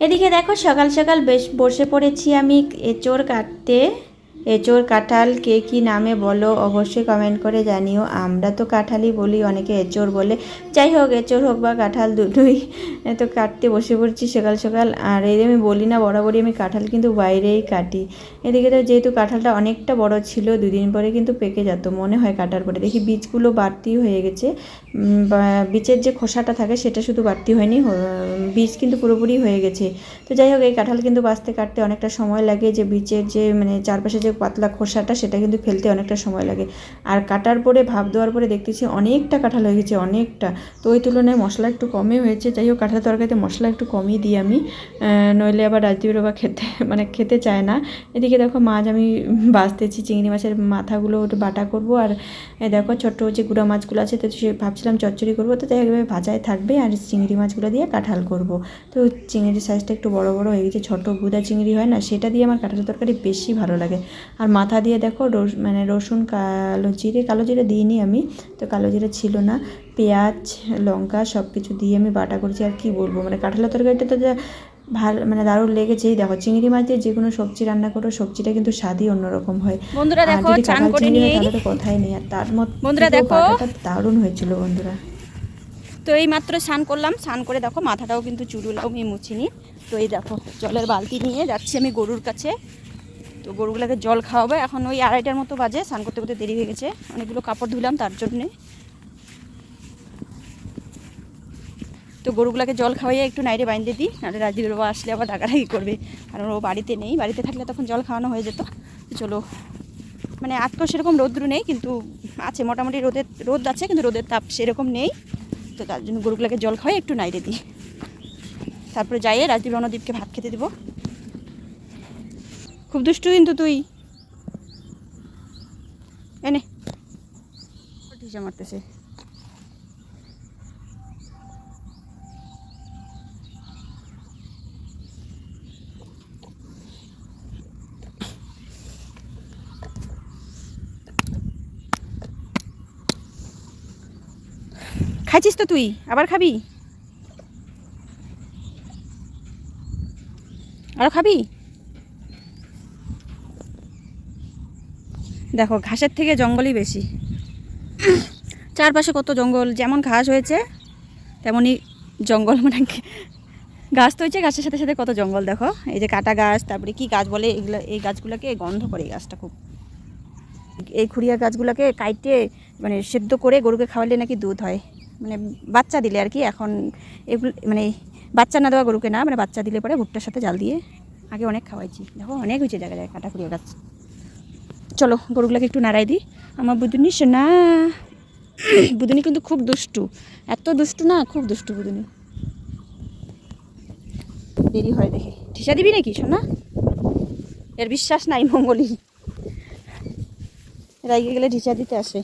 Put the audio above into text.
এদিকে দেখো সকাল সকাল বেশ বসে পড়েছি আমি এঁচোড় কাটতে। এঁচোড় কাঁঠাল কে কী নামে বলো? অবশ্যই কমেন্ট করে জানিও। আমরা তো কাঁঠালই বলি, অনেকে এঁচোড় বলে। যাই হোক এঁচোড় হোক বা কাঁঠাল দুটোই। তো কাটতে বসে পড়ছি সকাল সকাল। আর এই আমি বলি না, বরাবরই আমি কাঁঠাল কিন্তু বাইরেই কাটি। এদিকে তো যেহেতু কাঁঠালটা অনেকটা বড় ছিল, দুদিন পরে কিন্তু পেকে যেত। মনে হয় কাটার পরে। দেখি বীজগুলো বাড়তি হয়ে গেছে। বীজের যে খোসাটা থাকে, সেটা শুধু বাড়তি হয়নি বীজ কিন্তু পুরোপুরি হয়ে গেছে। তো যাই হোক, এই কাঁঠাল কিন্তু বাঁচতে কাটতে অনেকটা সময় লাগে। যে বীজের যে মানে চারপাশে যে পাতলা খোসাটা, সেটা কিন্তু ফেলতে অনেকটা সময় লাগে। আর কাটার পরে ভাব দেওয়ার পরে দেখতেছি অনেকটা কাঁঠাল হয়ে গেছে, অনেকটা। তো ওই তুলনায় মশলা একটু কমই হয়েছে। যাই হোক, কাঁঠাল তরকারিতে মশলা একটু কমই দিই আমি। নইলে আবার রাজদীপের বাবা খেতে মানে খেতে চায় না। এদিকে দেখো মাছ আমি বাঁচতেছি, চিংড়ি মাছের মাথাগুলো একটু বাটা করব। আর দেখো ছোট্ট যে গুঁড়া মাছগুলো আছে, তো সে ভাবছিলাম চচ্চড়ি করব। তো তাই এভাবে ভাজায় থাকবে আর চিংড়ি মাছগুলো দিয়ে কাঁঠাল করব। তো চিংড়ির সাইজটা একটু বড় বড় হয়ে গেছে, ছোটো গুদা চিংড়ি হয় না, সেটা দিয়ে আমার কাঁঠাল তরকারি বেশি ভালো লাগে। আর মাথা দিয়ে দেখো মানে রসুন কালো জিরে কালো জিরে দিইনি আমি তো কালো জিরে ছিল না। পেঁয়াজ লঙ্কা সব কিছু দিয়ে আমি বাটা করেছি আর কি বলব? মানে কাঁঠালের তরকারিটা তো যা ভালো মানে দারুণ লেগেছেই। দেখো চিংড়ি মাছ দিয়ে যে কোনো সবজি রান্না করো সবজিটা কিন্তু স্বাদই অন্যরকম হয়। বন্ধুরা দেখো চান করে হয় তাহলে তো কথাই নেই। আর তার মধ্যে বন্ধুরা দেখো। দারুণ হয়েছিল বন্ধুরা। তো এই মাত্র স্নান করলাম। স্নান করে দেখো মাথাটাও কিন্তু চুলুলাও আমি মুছিনি। তো এই দেখো জলের বালতি নিয়ে যাচ্ছি আমি গরুর কাছে। তো গরুগুলোকে জল খাওয়াবে। এখন ওই আড়াইটার মতো বাজে, স্নান করতে করতে দেরি হয়ে গেছে। অনেকগুলো কাপড় ধুলাম তার জন্যে। তো গরুগুলোকে জল খাওয়াইয়ে একটু নাইরে বাইন্দে দিই, নাহলে রাজীবের বাবা আসলে আবার ডাকাডাকি করবে। কারণ ও বাড়িতে নেই, বাড়িতে থাকলে তখন জল খাওয়ানো হয়ে যেত। চলো। মানে আজকেও সেরকম রোদ্র নেই, কিন্তু আছে মোটামুটি রোদের, রোদ আছে, কিন্তু রোদের তাপ সেরকম নেই। তো তার জন্য গরুগুলোকে জল খাওয়াই একটু নাইরে দিই। তারপরে যাইয়ে রাজদীপ রণদীপকে ভাত খেতে দিব। খুব দুষ্টু কিন্তু তুই। এনে। মারতেছে। খাইছিস তো তুই? আবার খাবি? আরও খাবি? দেখো, ঘাসের থেকে জঙ্গলই বেশি। চারপাশে কত জঙ্গল, যেমন ঘাস হয়েছে, তেমনই জঙ্গল মানে গাছ তো হয়েছে গাছের সাথে সাথে কত জঙ্গল, দেখো। এই যে কাটা গাছ, তারপরে কি গাছ বলে, এগুলো, এই গাছগুলোকে গন্ধ করে এই গাছটা খুব। এই খুঁড়িয়া গাছগুলোকে কাইটে মানে সেদ্ধ করে গরুকে খাওয়ালে নাকি দুধ হয়। মানে বাচ্চা দিলে আর কি, এখন এগুলো মানে বাচ্চা না দেওয়া গরুকে না মানে বাচ্চা দিলে পরে ভুট্টার সাথে জাল দিয়ে আগে অনেক খাওয়াইছি। দেখো, অনেক হয়েছে জায়গায় কাটা খুঁড়িয়া গাছ। চলো গরুগুলোকে একটু নাড়াই দিই। আমার বুদুনি সোনা। বুদুনি কিন্তু খুব দুষ্টু। এত দুষ্টু না, খুব দুষ্টু বুদুনি। দেরি হয় দেখে। ঠিসা দিবি নাকি সোনা? এর বিশ্বাস নাই মঙ্গলি। রাইগে গেলে ঢিচা দিতে আসে।